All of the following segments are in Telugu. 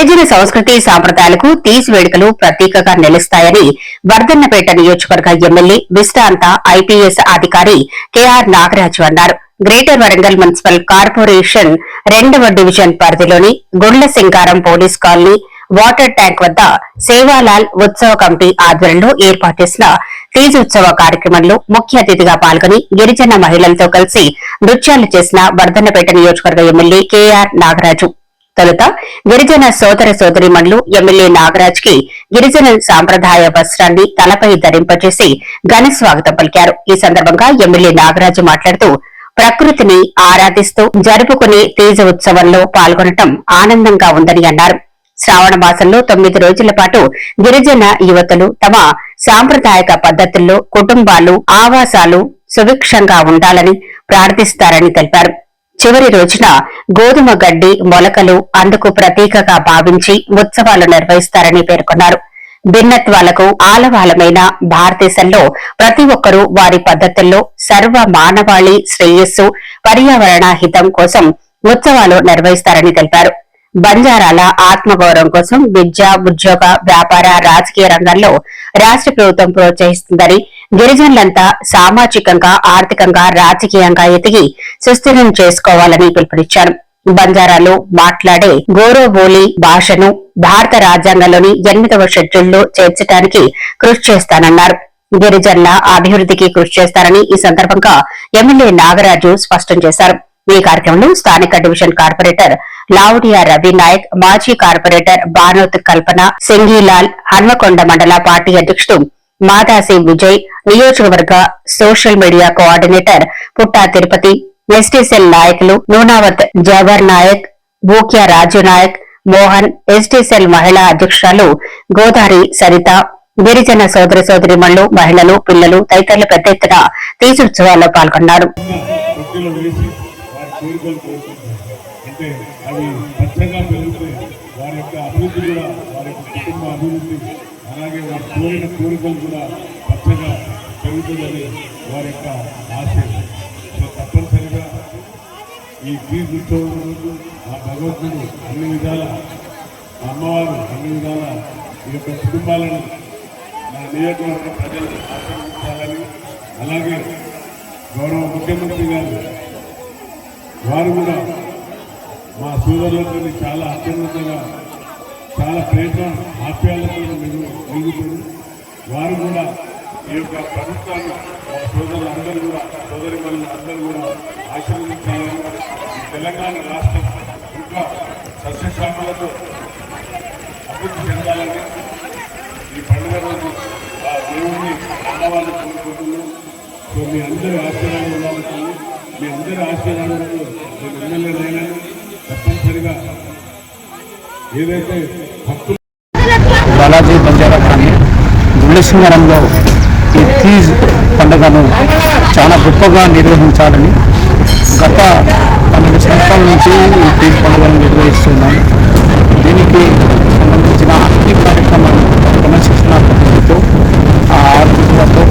గిరిజన సంస్కృతి సాంప్రదాయాలకు తీసి వేడుకలు ప్రతీకగా నిలుస్తాయని వర్ధన్నపేట నియోజకవర్గ ఎమ్మెల్యే విశ్రాంత ఐపీఎస్ అధికారి కెఆర్ నాగరాజు అన్నారు. గ్రేటర్ వరంగల్ మున్సిపల్ కార్పొరేషన్ రెండవ డివిజన్ పరిధిలోని Gundla Singaram police colony water tank వద్ద సేవాలాల్ ఉత్సవ కమిటీ ఆధ్వర్యంలో ఏర్పాటు చేసిన తీజ్ ఉత్సవ కార్యక్రమంలో ముఖ్య అతిథిగా పాల్గొని గిరిజన మహిళలతో కలిసి నృత్యాలు చేసిన వర్ధన్నపేట నియోజకవర్గ ఎమ్మెల్యే కెఆర్ నాగరాజు. తొలుత గిరిజన సోదర సోదరిమణులు ఎమ్మెల్యే నాగరాజ్కి గిరిజన సాంప్రదాయ వస్త్రాన్ని తలపై ధరింపజేసి ఘన స్వాగతం పలికారు. ఈ సందర్భంగా ఎమ్మెల్యే నాగరాజు మాట్లాడుతూ ప్రకృతిని ఆరాధిస్తూ జరుపుకునే తేజ ఉత్సవంలో పాల్గొనటం ఆనందంగా ఉందని అన్నారు. శ్రావణ మాసంలో తొమ్మిది రోజుల పాటు గిరిజన యువతలు తమ సాంప్రదాయక పద్ధతుల్లో కుటుంబాలు ఆవాసాలు సుభిక్షంగా ఉండాలని ప్రార్థిస్తారని తెలిపారు. చివరి రోజున గోధుమ గడ్డి మొలకలు అందుకు ప్రతీకగా భావించి ఉత్సవాలు నిర్వహిస్తారని పేర్కొన్నారు. భిన్నత్వాలకు ఆలవాలమైన భారతదేశంలో ప్రతి ఒక్కరూ వారి పద్ధతుల్లో సర్వ మానవాళి శ్రేయస్సు పర్యావరణ హితం కోసం ఉత్సవాలు నిర్వహిస్తారని తెలిపారు. బంజారాల ఆత్మగౌరవం కోసం విద్య ఉద్యోగ వ్యాపార రాజకీయ రంగంలో రాష్ట్ర ప్రభుత్వం ప్రోత్సహిస్తుందని గిరిజనులంతా సామాజికంగా ఆర్థికంగా రాజకీయంగా ఎదిగి సుస్థిరం చేసుకోవాలని పిలుపునిచ్చారు. బంజారాలో మాట్లాడే గోరోబోలి భాషను భారత రాజ్యాంగంలోని ఎనిమిదవ షెడ్యూల్లో చేర్చడానికి కృషి చేస్తానన్నారు. గిరిజనుల అభివృద్ధికి కృషి చేస్తారని ఈ సందర్భంగా ఎమ్మెల్యే నాగరాజు స్పష్టం చేశారు. ఈ కార్యక్రమంలో స్థానిక డివిజన్ కార్పొరేటర్ లావుడియా రవి నాయక్ మాజీ కార్పొరేటర్ బానోత్ కల్పన సింగీలాల్ హన్మకొండ మండల పార్టీ అధ్యక్షుడు మాదాసి విజయ్ నియోజకవర్గ social media coordinator Putta Tirupati STCL నాయకులు నూనావత్ జవహర్ నాయక్ బూక్యా రాజు నాయక్ మోహన్ ఎస్టీసీఎల్ మహిళా అధ్యక్షురాలు గోదారి సరిత గిరిజన సోదర సోదరిమణులు మహిళలు పిల్లలు తదితరులు పెద్ద ఎత్తున తీసుకోత్సవాల్లో పాల్గొన్నారు. వారి యొక్క అభివృద్ధి కూడా వారి యొక్క కుటుంబ అభివృద్ధి వారి కోరిన కోరికలు కూడా పచ్చగా పెరుగుతుందని వారి యొక్క ఆశయం సో తప్పనిసరిగా ఈ ఫీజు ఉత్సవం రోజు ఆ భగవంతుడు అన్ని విధాల అమ్మవారు అన్ని విధాల ఈ యొక్క కుటుంబాలను మన నియోజకవర్గ ప్రజలు ఆశీర్వదించాలని అలాగే గౌరవ ముఖ్యమంత్రి గారు వారు కూడా మా సోదరులతో చాలా అత్యున్నతంగా చాలా ప్రేమ ఆప్యాలతో మెరుగుతుంది వారు కూడా ఈ యొక్క ప్రభుత్వాన్ని మా సోదరులందరూ కూడా సోదరి అందరూ కూడా ఆశీర్వదించాలని తెలంగాణ రాష్ట్రం ఇంకా సస్యశామలతో అభివృద్ధి చెందాలని ఈ పండుగ రోజు ఆ దేవుణ్ణి అమ్మవారిని కోరుకుంటున్నాం. సో మీ అందరి ఆశీర్వాదం ఉండాలని మీ అందరి ఆశీర్వాదంలో నేను ఎమ్మెల్యేనైనా ఏదైతే బాలాజీ బంజారా కానీ గుళ్ళసింగరంలో ఈ తీజ్ పండుగను చాలా గొప్పగా నిర్వహించాలని గత పన్నెండు సంవత్సరాల నుంచి ఈ తీజ్ పండుగను నిర్వహిస్తున్నాను. దీనికి సంబంధించిన అన్ని కార్యక్రమాలు క్రమశిక్షణ పద్ధతితో ఆ ఆర్థికతో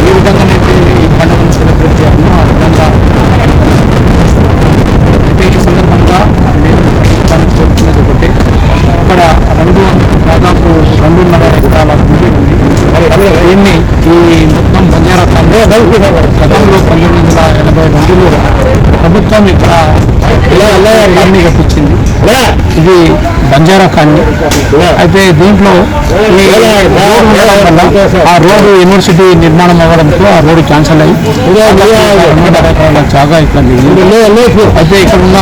ఏ విధంగానైతే ఈ పండుగను సెలబ్రేట్ చేయాలో ఆ విధంగా అయితే ఈ సందర్భంగా నేను ప్రభుత్వానికి కోరుతున్నది ఒకటే ఇక్కడ రెండు రెండున్నర ఎకరాల భూమి ఉంది. దీన్ని ఈ మొత్తం బంజారా కాలనీ గతంలో పంతొమ్మిది వందల ఎనభై రెండులో ప్రభుత్వం ఇక్కడ కాలనీ కట్టించింది. ఇది బంజారా కాలనీ. అయితే దీంట్లో ఆ రోడ్డు యూనివర్సిటీ నిర్మాణం అవ్వడంతో ఆ రోడ్డు క్యాన్సల్ అయ్యి జాగా ఇక్కడ. అయితే ఇక్కడ ఉన్న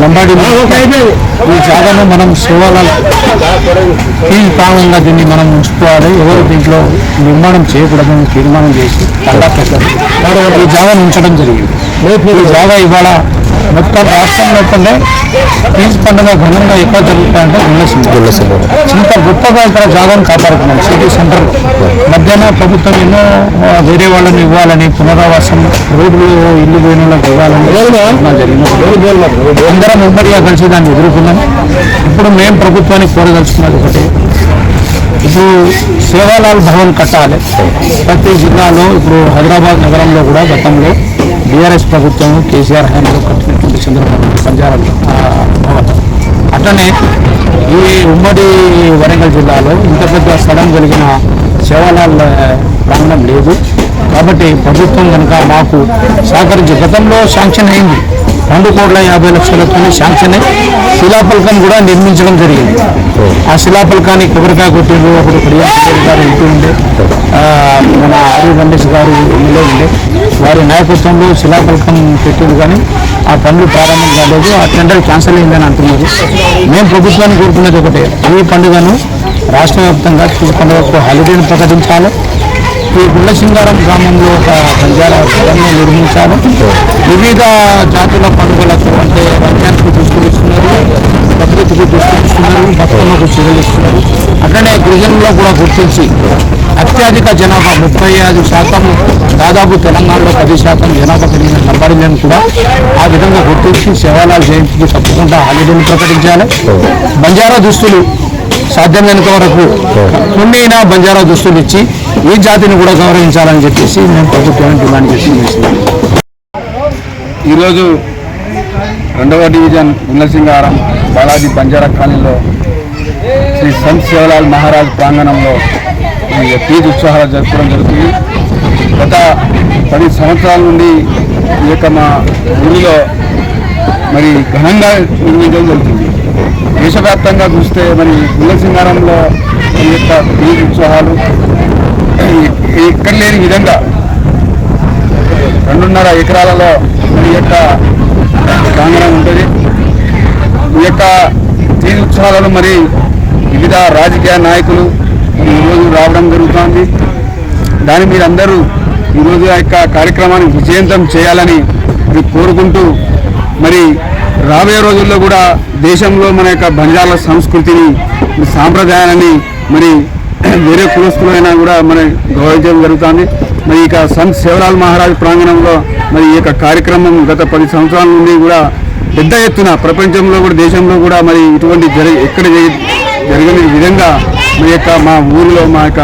లంబాడి ఈ జాగాను మనం సేవల ఈ ప్రాంగంగా దీన్ని మనం ఉంచుకోవాలి. ఎవరు దీంట్లో నిర్మాణం చేయకూడదని తీర్మానం చేసి తండా పెట్టారు ఈ జాగాను ఉంచడం జరిగింది. ఈ జాగా ఇవాళ మొత్తం రాష్ట్రం లోపలే ఫీజు పండుగ ఘనంగా ఎక్కువ జరుగుతాయంటే గుళ్ళసింగ్ ఇంత గొప్పగా ఇక్కడ జాగాను కాపాడుతున్నాం సిటీ సెంటర్. మధ్యాహ్నం ప్రభుత్వం ఎన్నో వేరే వాళ్ళని ఇవ్వాలని పునరావాసం రోడ్లు ఇల్లు పోయిన వాళ్ళకి ఇవ్వాలని జరిగినప్పుడు అందరం ఉమ్మడిగా కలిసి దాన్ని ఎదుర్కొన్నాం. ఇప్పుడు మేము ప్రభుత్వానికి కోరదలుచుకున్నది ఒకటి. ఇప్పుడు సేవాలాల్ భవన్ కట్టాలి. ప్రతి జిల్లాలో ఇప్పుడు హైదరాబాద్ నగరంలో కూడా గతంలో బీఆర్ఎస్ ప్రభుత్వం కేసీఆర్ హయాంలో కట్టినటువంటి చంద్రబాబు పంజారాలో అట్లనే ఈ వరంగల్ జిల్లాలో ఇంత పెద్ద స్థలం కలిగిన సేవలాల ప్రాంగణం లేదు. కాబట్టి ప్రభుత్వం కనుక మాకు సహకరించి గతంలో శాంక్షన్ అయింది. రెండు కోట్ల యాభై లక్షలతో శాంక్షన్ అయి శిలాఫలకం కూడా నిర్మించడం జరిగింది. ఆ శిలాఫలకాన్ని కొబ్బరికాయ కొట్టిండ్రు ఒకటి ప్రియాంక గారు ఇంటూ ఉండే రాజీవ్ ఆర్య గారు ఎమ్మెల్యే ఉండే. వారి నాయకత్వంలో శిలాఫలకం పెట్టింది కానీ ఆ పనులు ప్రారంభం కాలేదు. ఆ టెండర్ క్యాన్సిల్ అయిందని అంటున్నారు. మేము ప్రభుత్వాన్ని కోరుకున్నది ఒకటే. ఈ పండుగను రాష్ట్ర వ్యాప్తంగా ఈ పండుగకు హాలిడేని ప్రకటించాలి. ఈ గుళ్ళసింగారం గ్రామంలో ఒక బంజారా స్థలాన్ని నిర్మించాలి. వివిధ జాతుల పండుగలకు అంటే రంజాన్కు తీసుకొస్తున్నారు ప్రకృతికి తీసుకొస్తున్నారు భక్తులకు చీరలు ఇస్తున్నారు అట్లనే గిరిజనుల్లో కూడా గుర్తించి అత్యధిక జనాభా ముప్పై ఐదు శాతం దాదాపు తెలంగాణలో పది శాతం జనాభా కలిగిన లంబాడీలను కూడా ఆ విధంగా గుర్తించి శివాలయాల జయంతికి తప్పకుండా హాలిడేని ప్రకటించాలి. బంజారా దుస్తులు సాధ్యమైనంత వరకు కొన్నైనా బంజారా దుస్తులు ఇచ్చి ఈ జాతిని కూడా గౌరవించాలని చెప్పేసి మేము ప్రభుత్వానికి డిమాండ్ చేస్తున్నాం ఈరోజు రెండవ డివిజన్ ఉన్నసింగారం బాలాజీ బంజారా కాలనీలో శ్రీ సంత్ శివలాల్ మహారాజ్ ప్రాంగణంలో ఈ తీజ్ ఉత్సాహాలు జరుపుకోవడం జరుగుతుంది. గత పది సంవత్సరాల నుండి ఈ యొక్క మా ఊరిలో మరి ఘనంగా నిర్మించడం జరుగుతుంది. దేశవ్యాప్తంగా చూస్తే మరి గుల్లసింగారంలో ఈ యొక్క తీజ్ ఉత్సవాలు ఎక్కడ లేని విధంగా రెండున్నర ఎకరాలలో ఈ యొక్క ప్రాంగణం ఉంటుంది. ఈ యొక్క తీజ్ ఉత్సవాలను మరి వివిధ రాజకీయ నాయకులు ఈరోజు రావడం జరుగుతోంది. దాన్ని మీరందరూ ఈరోజు ఆ యొక్క కార్యక్రమాన్ని విజయంతం చేయాలని మీరు కోరుకుంటూ మరి రాబోయే రోజుల్లో కూడా దేశంలో మన యొక్క బంజారాల సంస్కృతిని సాంప్రదాయాలని మరి వేరే కులస్తులైనా కూడా మన గౌరవించడం జరుగుతుంది. మరి ఇక సంత్ శివలాల్ మహారాజ్ ప్రాంగణంలో మరి ఈ యొక్క కార్యక్రమం గత పది సంవత్సరాల నుండి కూడా పెద్ద ఎత్తున ప్రపంచంలో కూడా దేశంలో కూడా మరి ఇటువంటి జరి ఎక్కడ జరగని విధంగా మరి యొక్క మా ఊరిలో మా యొక్క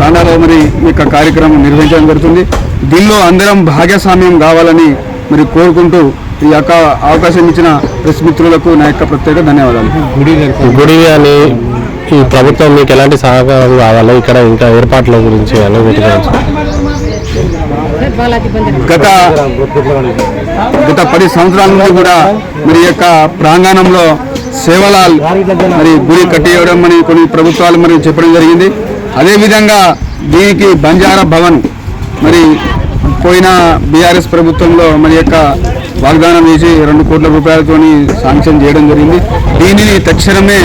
తాండాలో మరి ఈ యొక్క కార్యక్రమం నిర్వహించడం జరుగుతుంది. దీనిలో అందరం భాగస్వామ్యం కావాలని మరి కోరుకుంటూ ఈ యొక్క అవకాశం ఇచ్చిన ప్రెస్ మిత్రులకు నా యొక్క ప్రత్యేక ధన్యవాదాలు. గుడి అని ఈ ప్రభుత్వం మీకు ఎలాంటి సహకారం కావాలో ఇక్కడ ఇంకా ఏర్పాట్ల గురించి అని వీటి గురించి గత గత పది సంవత్సరాల నుండి కూడా మరి యొక్క ప్రాంగణంలో సేవలాల్ మరి గుడి కట్టేయడం అని కొన్ని ప్రభుత్వాలు మరి చెప్పడం జరిగింది. అదేవిధంగా దీనికి బంజారా భవన్ మరి పోయిన బీఆర్ఎస్ ప్రభుత్వంలో మరి యొక్క వాగ్దానం చేసి రెండు కోట్ల రూపాయలతోని శాంక్షన్ చేయడం జరిగింది. దీనిని తక్షణమే